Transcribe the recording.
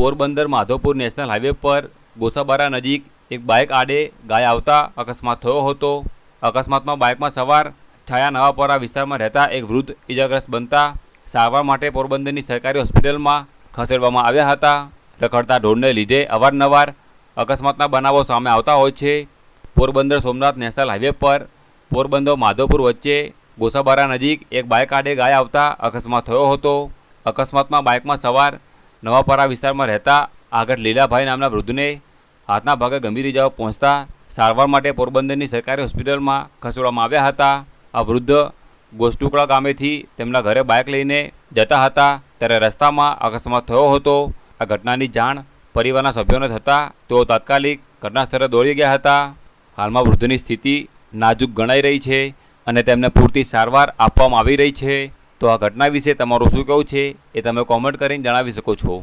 Porbandar Madhavpur national highway પર ગોસાબારા નજીક એક બાઇક આડે ગાય આવતા અકસ્માત થયો હતો. અકસ્માતમાં બાઇકમાં સવાર છાયા નવાપરા વિસ્તારમાં રહેતા એક વૃદ્ધ ઇજાગ્રસ્ત બનતા સારવાર માટે પોરબંદરની સરકારી હોસ્પિટલમાં ખસેડવામાં આવ્યા હતા. રખડતા ઢોરને લીધે અવારનવાર અકસ્માતના બનાવો સામે આવતા હોય છે. પોરબંદર સોમનાથ નેશનલ હાઈવે પર પોરબંદર માધવપુર વચ્ચે ગોસાબારા નજીક એક બાઇક આડે ગાય આવતા અકસ્માત થયો હતો. અકસ્માતમાં બાઇકમાં સવાર નવાપરા વિસ્તારમાં રહેતા આગળ લીલાભાઈ નામના વૃદ્ધને હાથના ભાગે ગંભીર ઇજાઓ પહોંચતા સારવાર માટે પોરબંદરની સરકારી હોસ્પિટલમાં ખસેડવામાં આવ્યા હતા. આ વૃદ્ધ ગોસ્ટુકડા ગામેથી તેમના ઘરે બાઇક લઈને જતા હતા. ત્યારે રસ્તામાં અકસ્માત થયો હતો. આ ઘટનાની જાણ પરિવારના સભ્યોને થતાં તેઓ તાત્કાલિક ઘટના સ્થળે દોડી ગયા હતા. હાલમાં વૃદ્ધની સ્થિતિ નાજુક ગણાઈ રહી છે અને તેમને પૂરતી સારવાર આપવામાં આવી રહી છે. તો આ ઘટના વિશે તમારું શું કહેવું છે એ તમે કોમેન્ટ કરીને જણાવી શકો છો.